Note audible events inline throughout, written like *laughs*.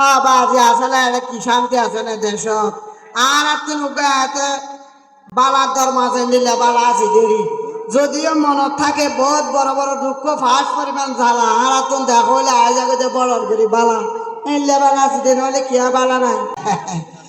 হ্যাঁ বাজি আসলে এটা কি শান্তি আছে না দেশত? আর আপনি এতে বালার ধর্ম আছে নিলে বালা আছে, দেরি। যদিও মনত থাকে, বহুত বড় বড় দুঃখ, ফাঁস পরিমাণ জ্বালা। আর আপনি দেখো হইলে আয় জায়গাতে বড় করি বালা। এলে বালা আছে, দেরি হলে কি বালা নাই? *laughs*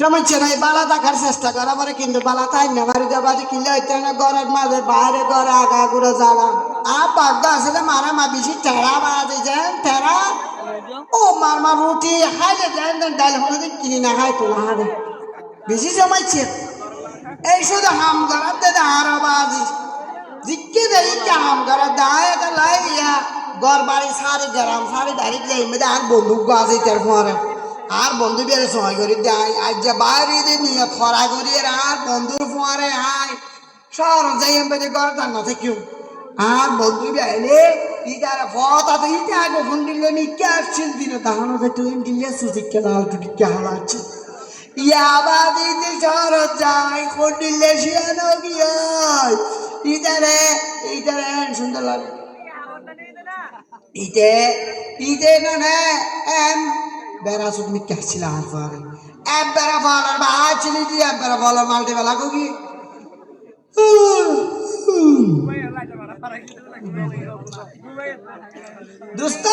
সমস্যা নাই, বালা দেখার চেষ্টা করা পরে কিন্তু বালা তাই না, বাড়ি যাবাদি কিনলে হইতে না, ঘরের মাঝে, বাইরে ঘরে আগা ঘুরে জ্বালা। আর পাগদা আসলে মারা মা বেশি টেরা বাজে যান টেরা ও, মার মা রুটি খাইলে যান ডাল হলে কিনি না খাই তো না বেশি জমাইছে এই শুধু হাম করার দে আরও বাজি। জিজ্ঞে দেই কে হাম করার দায় লাইয়া ঘর বাড়ি, সারি গেরাম, সারি দাঁড়ি যাই মেয়েদের আর বন্দুক গাছে তার পরে আর বন্ধু বেড়ে সময় করি দেয়। আজ যে বাইরে দিয়ে নিয়ে খরা করি আর বন্ধুর পরে আয়। শহর যাই এমনি ঘর তার না থেকেও আর বন্ধু বেড়ে ইটার ফতা তো ইটা আগে ফোন দিলে নি কে আসছিল দিনে? তাহানো যে তুই দিলে সুজিকে লাল টুটি কে হালাচ্ছে ইয়াবাদি যে শহর যায় ফোন দিলে শিয়ানো সুন্দর লাগে। ইতে ইতে না এম বেড়া সুদ মিকে আসছিল আর পরে এম বেড়া ফলার বা ছিল দি এম বেড়া ফলার মালটি বেলা কি দোস্ত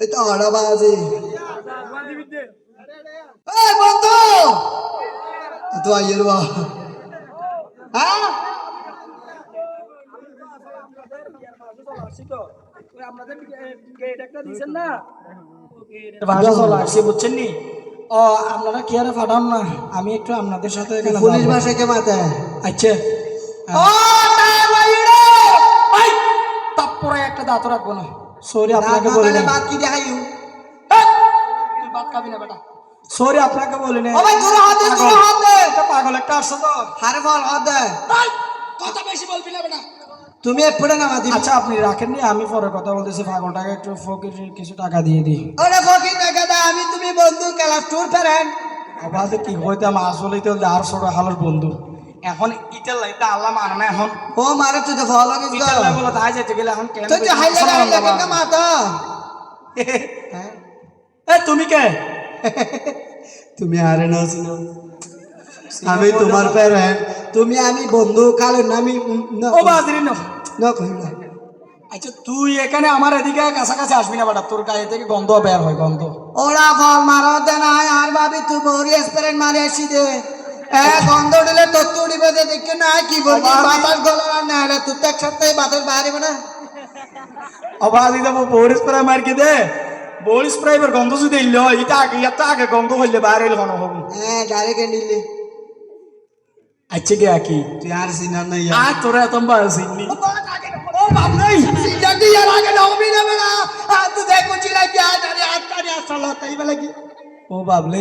এই তো হড়া বাজে এই বন্ধু তো আইয়ের বা হ্যাঁ ভাষা চলে আসছে বুঝছেন নি ও আপনারা কি আরে ফাটান না আমি একটু আপনাদের সাথে পুলিশ মাথায় আচ্ছা তারপরে একটা দাঁত রাখব না সরি আপনাকে বলি না বাদ কি খাবি না বেটা সরি আপনাকে বলি না ভাই হাত পাগল একটা আসছে তো হারে বল হাত কথা বেশি বলবি না বেটা তুমি এপড়ে না মাতি আচ্ছা আপনি রাখেননি আমি পরে কথা বলতেছি। পাগলটাকে একটু ফকির কিছু টাকা দিয়ে দিই। ওরে ফকির দেখা দা আমি তুমি বন্ধু ক্লাস টুর ফেরেন আবার যে কি হইতাম আসলে তো আর ছোট হালের বন্ধু। এখন ইটার লাইতে আল্লাহ মানে না এখন। ও মারে তুই তো ভালো লাগে ইটার লাই বলে তাই যেতে গেলে এখন কেন তুই তো হাইলে হাইলে কেন মাতা। এ তুমি কে? *laughs* তুমি আরে না আমি তোমার ফেরেন তুমি আমি বন্ধু কালে নামি ও বাজরি না। আচ্ছা তুই এখানে আমার এদিকে কাছাকাছি আসবি না বেটা? তোর গায়ে থেকে গন্ধ বের হয় গন্ধ। ওরা ফল মারো দে না আর ভাবি তুই বড়ি স্প্রেন মারি আসি দে। এ গন্ধ দিলে তো তুড়িবে দে দেখে না কি বলবি বাতাস গলা না হলে তুই তো এক সপ্তাহে বাতাস বাইরে না। অবাধি দেবো বড়ি স্প্রে মারকে দে? বড়ি স্প্রে এবার গন্ধ যদি ইল এটা আগে এত আগে গন্ধ হইলে বাইরে কোনো হব? হ্যাঁ কে নিলে। আচ্ছা কি ও বাবলে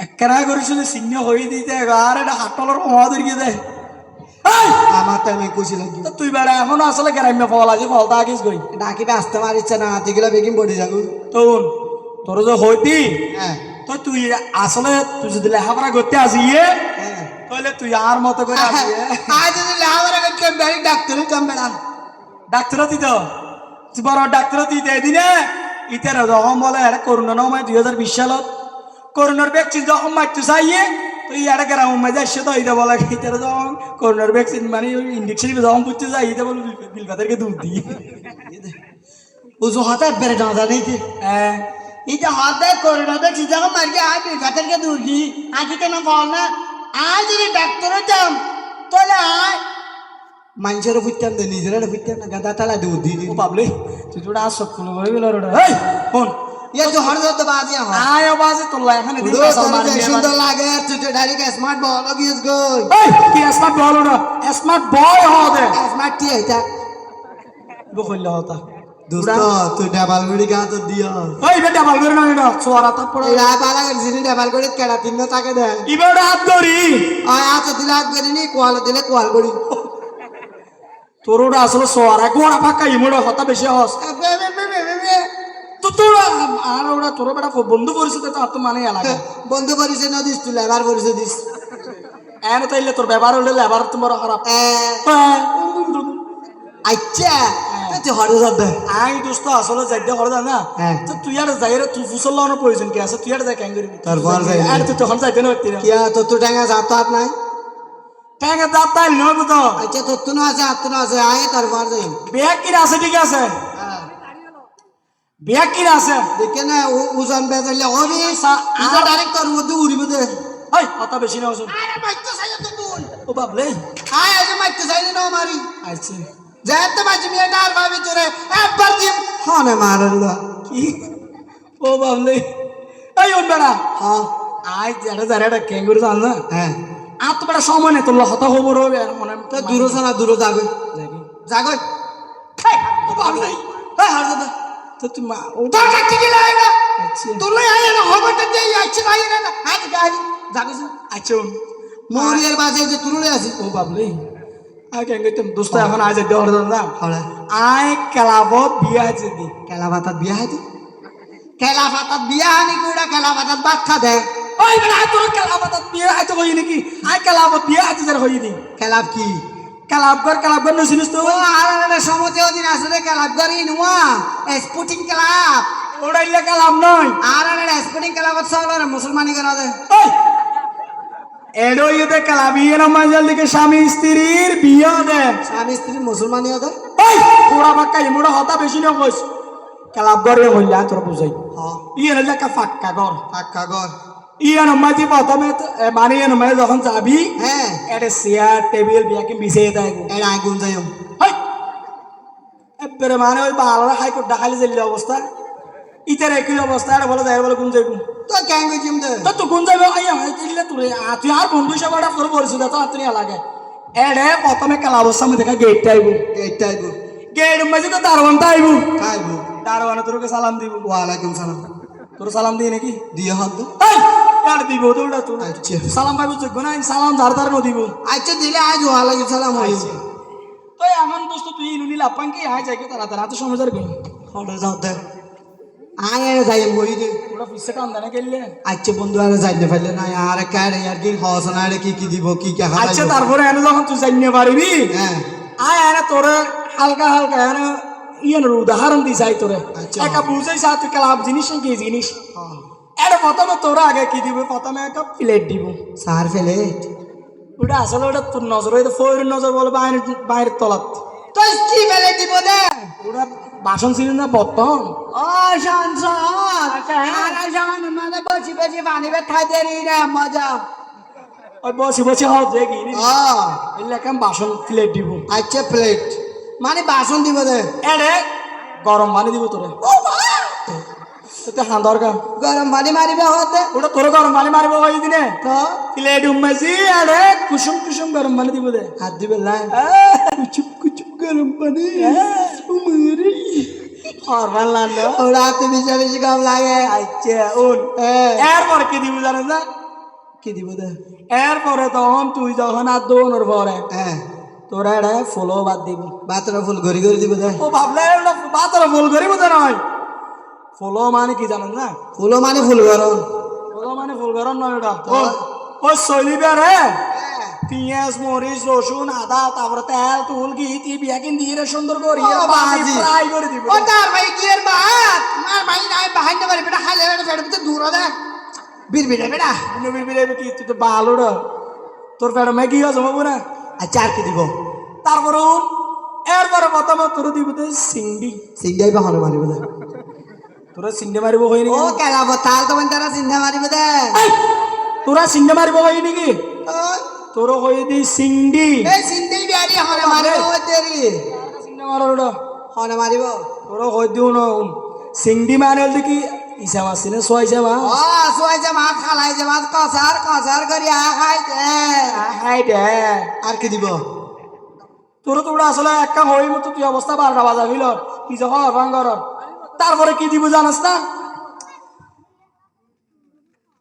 একেরা করেছিল সিংহ হয়ে দিতে আর এটা হাটলর মহা ধরিয়ে দেয় এই! আমার তো আমি খুশি লাগি তুই বেড়া এখন আসলে গ্রাম্য ফল আছে ফলটা আগিস গই ডাকিবে আসতে মারিচ্ছে না হাতিগুলো বেগিন পড়ে যাব তখন তোর যে হইতি তো তুই আসলে তুই যদি লেখাপড়া করতে আসিয়ে হ্যাঁ তাহলে তুই আর মতো করে আসিয়ে আজ যদি লাভার আগে কেউ বেড়ি ডাক্তারই কম বেড়া ডাক্তার দিত তুই বড় ডাক্তার দিতে এদিনে ইতার যখন বলে এটা করোনা নয় দুই হাজার বিশ সালত। করোনার ভ্যাকসিন যখন মারতে চাইয়ে তো ইয়ারা গ্রাম মাঝে আসছে তো এটা বলে ইতার যখন করোনার ভ্যাকসিন মানে ইঞ্জেকশন যখন পুঁততে যাই এটা বলে বিলবাদেরকে দুধ দিই। উজু হতে বেড়ে না জানিতে হ্যাঁ। এটা হতে করে না দেখছি যখন মারি আয় বিফাতেরকে দূর দি আঁকিতে না ফল না আজ যদি ডাক্তার যাম তাহলে আয় মানুষের ফুটতাম দে নিজের ফুটতাম না গাদা তালা দূর দি দি ও বাবলে তুই তোটা আর সব ফুলো করে গেল এই ফোন ইয়ে তো হর যত বাজি আমার আয় বাজে এখানে উড়ো পেশাল তোর মারি যে দিয়ে সুন্দর লাগে তুই তো ডাইরেক্ট স্মার্ট বল গিয়েছ গই এই কি স্মার্ট বল ওটা স্মার্ট বয় হবে স্মার্ট কি এটা বকইল হতা দোস্ত তুই ডাবাল গুড়ি গা তো দিও। ওই বেটা ভালো করে না এটা সোয়ারা তারপরে এই রাত আলা করে জিনি ডাবাল গুড়ি কেডা তিন তাকে দে হাত ধরি। আয় দিলে হাত নি কোয়াল দিলে কোয়াল গুড়ি তোর ওটা আসলে সোয়ারা গোড়া ফাঁকা ইমোড়া হতা বেশি হস বে বে বে বে বে বে। তো তোর আর ওটা তোর বেটা বন্ধু পরিস্থিতি তো আর তো মানে এলাকা। বন্ধু পরিচয় না দিস তুই লেবার পরিচয় দিস। এনে তাইলে তোর ব্যবহার হলে লেবার তোমার খারাপ। এ, হ্যাঁ। আচ্ছা। হরে আই দোস্ত আসলে যাইতে করে না। তো তুই আর যাই রে তুই ফুসল লাগানোর প্রয়োজন কি আছে? তুই আর যাই কেন করবি তারপর যাই। আর তুই তখন যাইতে না পারতি না কিয়া তোর তো টাকা যাত আর নাই? টাকা দাঁত তাই নয় তো আচ্ছা তো না আছে আর তো আছে আয় তারপর যাই। বিয়া কিনা আছে ঠিক আছে? বিয়া কিনা আছে? দেখে না ওজন বেজাইলে হবি এটা ডাইরেক্ট তোর মধ্যে উড়িবে দে। ওই কথা বেশি না শুন আরে মাইতে চাই তো তুই ও বাবলে আয় আজ মাইতে চাই না মারি আচ্ছা যেতে বাজি মিয়া ডার ভাবি তোরে একবার দিম হনে মারলা। কি? ও বাবলে। এই ওন বেড়া। হ্যাঁ। আই যারা যারা কেন করে জান না? হ্যাঁ। আর তো বেড়া সময় নেই তোর হতা খবর হবে আর মনে তো দূর সানা দূর যাবে যাগো। ও বাবলে। হ্যাঁ হার দাদা। তো তুই মা ও তোর কাছে গেলে আয় না। আচ্ছা। তোর লই আয় না খবরটা দিয়ে আইছে না আয় না আজ গাড়ি যাবে আচ্ছা মরিয়ার বাজে যে তুলে আছে। ও বাবলে। কেন করতাম দোস্ত এখন আজ দেওয়ার না হলে? আই ক্লাবত বিয়া আছে দি। কেলা ভাতাত বিয়া হাইতে কেলা ভাতাত বিয়া হানি কুড়া কেলা ভাতাত ভাত খা দে। ওই বেড়া তোর ক্লাবত বিয়া আছে হই নাকি? আই ক্লাবত বিয়া আছে যার হই দি কেলাব কি? ক্লাব কর ক্লাব কর নছিস তো আর সমতে ওদিন আসলে কেলাব করি নুয়া। Sporting club. ওড়াইলে ক্লাব নয়। আর স্পোর্টিং ক্লাবত সব মুসলমানি করা দে। ওই এডো ইয়েতে ক্লাবিয়ে না দিকে স্বামী স্ত্রীর বিয়া দে। স্বামী স্ত্রী মুসলমানি হতে ওই পুরা বাক্কা ইমুড়া হতা বেশি না কইস। ক্লাব করে হইলা তোর বুঝাই। হ্যাঁ। ইয়ে হইলে কা ফাক্কা কর পাক্কা ঘর। ইয়ে নমাজি প্রথমে মানে ইয়ে নমাজি যখন যাবি হ্যাঁ। এটা চেয়ার টেবিল বিয়াকে বিছিয়ে দেয় এটা আগুন যাই হাই! এবারে মানে ওই বালার হাইকোর্ট দেখালি যে অবস্থা। ইতার একই অবস্থা এটা বলে যায় বলে কোন যাইব তো কেন গেছিম দে তো তো কোন যাইব আইয়া হয় কিলে তুই তুই আর বন্ধু হিসাবে এটা তোর পরিচিত তো তুই লাগে এডে প্রথমে কালা অবস্থা আমি দেখা গেটটা আইব। এইটা আইব। গেট মাঝে তো দারোয়ানটা আইব। খাইব দারোয়ানে তোরকে সালাম দিব। ওয়ালাইকুম সালাম। তোর সালাম দিয়ে নাকি? দিয়ে হন তো এই কার দিব তো ওটা তো আচ্ছা। সালাম পাইব যোগ্য না সালাম ধার ধার দিব আচ্ছা দিলে আজ ওয়ালাইকুম সালাম হইব তো এমন দোস্ত তুই নুনি লাপান কি আয় যাই তারা তারা তো সময় যাবে হলে যাও দে আয় যাই বই দে আচ্ছা বন্ধু আরে পারলে না আর কারে আর কি হস না আরে কি কি দিব কি কি খাওয়া আচ্ছা তারপরে এনে যখন তুই জানিয়ে পারবি হ্যাঁ আয় এনে তোরে হালকা হালকা এনে উদাহরণ আই তোরে। একটা বুঝাই সা তুই ক্লাব জিনিস কি জিনিস। এটা প্রথমে তোরা আগে কি দিব প্রথমে একটা প্লেট দিব সার ফেলে ওটা আসলে ওটা তোর নজর হইতে ফোরের নজর বলে বাইরের বাইরের তলাত তো কি দিব দে ওটা বাসন ছিল না বর্তন? ও শান আরে মানে বসি বসি পানি বে খাই দে রে রে মজা। ওই বসে বসে কি ও। এলে কেন বাসন প্লেট দিব। আচ্ছা প্লেট মানে বাসন দিব দে এড়ে গরম পানি দিব তোরে। তোতে হাঁ দরকার গরম পানি মারিবে হতে। ওটা তোর গরম পানি মারিব ওই দিনে। তো? প্লেট উম্মাইছি আরে কুসুম কুসুম গরম পানি দিব দে। হাত দিবে লাই কুচুপ কুচুপ গরম পানি। और লাগল রাতে বেশি বেশি কাম লাগে। আচ্ছা উন। এরপর কি দিব জানেন না? কি দিব দে? এরপরে তখন তুই যখন আর দৌড় পরে হ্যাঁ তোরা এটা ফুলও বাদ দিব। বাতরা ফুল ঘড়ি ঘড়ি দিব দে। ও ভাবলে বাতরা ফুল ঘড়ি বোধ নয় ফুলও মানে কি জানেন না? ফুলও মানে ফুল গরম ফুলও মানে ফুল গরম নয় ওটা। ও। শৈলী বেড়ে। পিঁয়াজ মরিচ রসুন আদা তারপরে তেল তুল ঘি তি বিয়াকিন দিয়ে রে সুন্দর করে ও বাজি। ফ্রাই করে দিব। ও তার ভাই কি এর বাত মার ভাই নাই বাহাইতে পারে বেটা খালে বেটা ফেড়ে তো দূর দে বীর বীর বেটা। নবী বিলে কি তুই তো রে তোর পেটে মেগি আছে বাবু না? আচ্ছা আর কি দিব? তারপরে এরপরে প্রথমে তোর দিব তো সিংডি সিংগাই বাহনে মারিব দে। তোরা সিংডে মারিব হয় ও নাকি কেলা বতাল তো তারা চিন্তা মারিব দে। তোরা সিংডে মারিব হয় নাকি তোর হয়ে দি সিংডি এই সিন্দেই বিয়ারি হনে মারিব ও দেরি সিংডে মারো ওটা হনে মারিব। তোর হয়ে দিও না উন। সিংডি মানে হল কি? ইসা মাছ নে সোয়া ইসা মাছ ও সোয়াই যে মাছ খালাই যে মাছ কসার কসার করি আ খাইতে হাই দে। আর কি দিব? তোর তো ওটা আসলে একটা হই মতো তুই অবস্থা বারোটা বাজা হইল। কি যে হয় ভাঙ্গর তারপরে কি দিব জানাস না?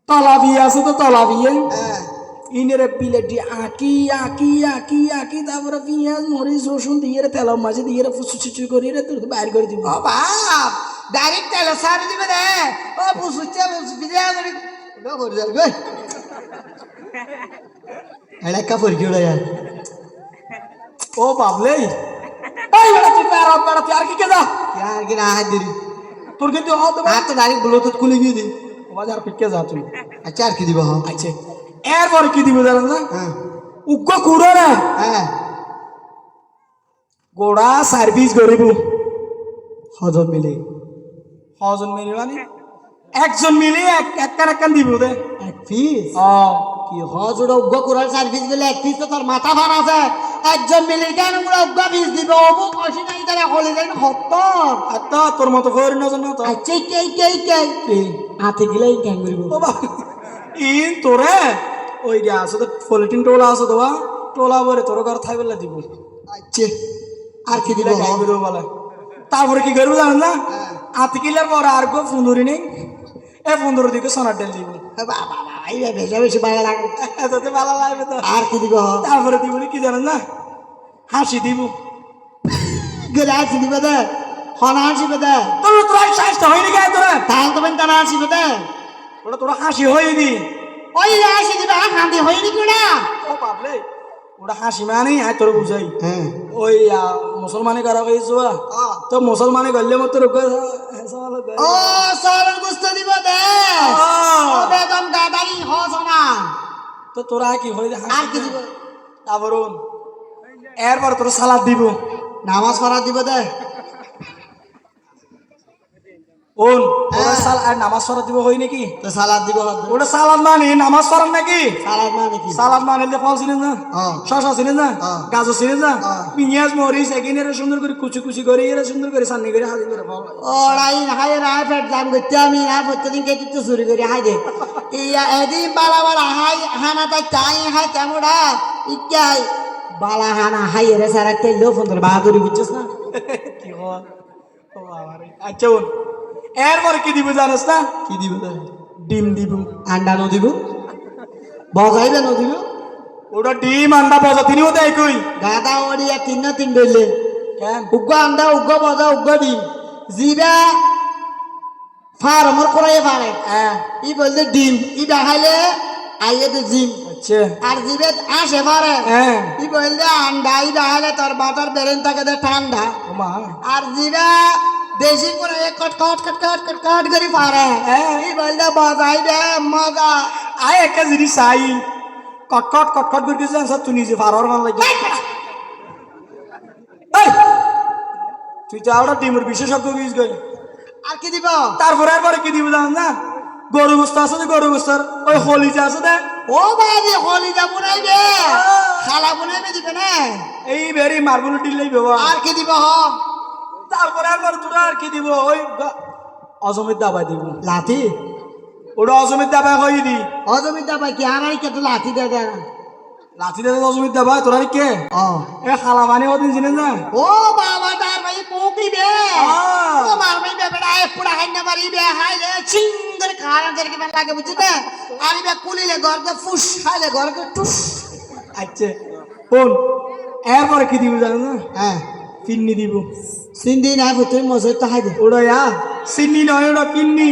তলা বিয়ে আছে তো তলা বিয়ে। হ্যাঁ। ইনের পিলেটি আঁকি আঁকি আঁকি আঁকি তারপরে পিঁয়াজ মরিচ রসুন দিয়ে রে তেল মাঝে দিয়ে রে ফুসু চুচু করি রে তোর বাইর করে দিব। বাপ ডাইরেক্ট তেল সারি দিবে রে। ও বুসুচ্ছে বুসুচ্ছে করে ওটা করে যাবে গে এটা কা ওড়া ও বাবলে এই বেটা তুই খারাপ বেড়া তুই আর কি কে যা আর কি না হাত তোর কিন্তু হত আর তো ডাইরেক্ট ব্লুটুথ খুলে গিয়ে দি। বাজার পিকে যা তুই। আচ্ছা আর কি দিব আচ্ছা। এরপরে কি দিব জানেন না? হ্যাঁ। উগ্র কুড়ো রে হ্যাঁ। গোড়া সার্ভিস করিব। হজম মিলে। হজন মিলি মানে? একজন মিলি এক একখান একখান দিব দে। এক পিস কি হজ ওটা উগ্র করার সার্ভিস গেলে এক পিস তো তোর মাথা ভার আছে। একজন মিলে কেন উগ্র পিস দিবে? অমুক অসি নাই তারা হলে যাই তোর মতো নজন না তো আচ্ছা কে কে কে? হাতে গেলে ক্যাং করিব ও বাবা। ইন তোরে ওই যে আছে তো পলিটিন টোলা আছে তো বা টোলা বলে তোর ঘর থাই বলে দিব। আচ্ছা আর কি দিলে গাই বেরো বলে। তারপরে কি করব জানেন না? হাতে কিলার পর আর গো ফুন্দুরি নেই। এ ফুন্দুরি দিকে সোনার ডেল দিব। বাবা বেশি বেশি ভালো লাগে এততে ভালো লাগবে তো। আর কি দিব? তারপরে দিব কি জানেন না? হাসি দিব। গেলে হাসি দিবে দে। হনা হাসিবে দে। তোর তোর সাইজটা হয়নি গায়ে তোরা। তাহলে তো তারা হাসিবে দে। ওটা তোরা হাসি হয়নি। ওই হাসি দিবে হাঁদি হয়নি কিনা ও বাবলে ওটা হাসি মানে আয় তোর বুঝাই। হ্যাঁ। ওই মুসলমানে করা হয়েছে তো মুসলমানে গল্লে মতো রোগ ও সরল গুস্ত দিব দে। ও বেদম দাদারি হস না। তো তোরা কি হয়ে আর কি দিব? তারপর এরপর তোর সালাদ দিব। নামাজ পড়া দিব দে। সাল আর নামাজ দিব হই নাকি? তো সালাদ দিব ওটা সালাদ মানে নামাজ নাকি? সালাদ মানে কি? সালাদ মানে যে ফল ছিলেন না? ও। শশা ছিলেন না? হ্যাঁ। গাজর ছিলেন না? হ্যাঁ। পিঁয়াজ মরিচ এগিয়ে এরা সুন্দর করে কুচি কুচি করে এরা সুন্দর করে সান্নি করে হাজি করে ফল। ওরাই হাই রাই পেট দাম করতে আমি প্রত্যেকদিন চুরি করে হাই দে ইয়া এদিন বালা বালা হাই হানা তাই চাই হাই বালা হানা হাই সারা তেল বাহাদুরি বুঝছিস না? *laughs* কি হয়। আচ্ছা এরপর কি দিব জানিস না? কি দিব ডিম দিব। আন্ডা ন দিব? বজাইবে ন দিব? ওটা ডিম আন্ডা বজা তিনিও দেয় কই? গাদা ওড়িয়া তিন তিন কেন? উগ্র আন্ডা উগ্র বজা উগ্র ডিম। জিবা ফার্মর করে পারে। হ্যাঁ ই বলতে ডিম। ই দেখাইলে আইয়ে তো জিম। আচ্ছা। আর জিবে আসে পারে হ্যাঁ ই বলতে আন্ডা ই দেখাইলে তোর বাটার বেরেন থাকে ঠান্ডা। ও মা আর জিবা দেশি করে কট কট কট কট কট কট করে পারে। হ্যাঁ। ই বলতে বজাইবে মজা। আয় একটা জিনিস চাই। কটকট কটকট করে কিছু জানছ তুই নিজে পারর ভালো লাগে। এই! তুই তো আওটা ডিমের বিশেষজ্ঞ গিয়েছ গই আর কি দিব? তারপরে এরপরে কি দিব জান না? গরু গোস্ত আছে যে গরু গোস্তর ওই হলিজা আছে দে ও বাবি হলি যাব নাইবে খালা বনাইবে দিবে না। এই বেরি মার্বল ডিলেই বেবা আর কি দিব? হ তারপরে একবার তোরা আর কি দিব? ওই অজমের দাবাই দিব। লাঠি? ওটা অজমের দাবাই হয়ে দি অজমি দাবা কি? আমার কে তো লাঠি দে দে লাঠি দাদা অজমের দাবাই তোরা কে? এ খালা মানে ওদিন চিনেন না ও বাবা তার ভাই পোকিবে আহ। ও মার ভাই বেটা এ পুরা হাই না মারিবে হাই রে চিঙ্গর খারাপ করে কেমন লাগে বুঝছ না আরিবে কুলিলে গরকে ফুস হাইলে গরকে টুস। আচ্ছা কোন এরপরে কি দিব জানো না? হ্যাঁ। পিন্নি দিব সিন্দি না ফুতুই মশাই তো হাই দে ওটা ইয়া সিন্নি নয় ওটা পিন্নি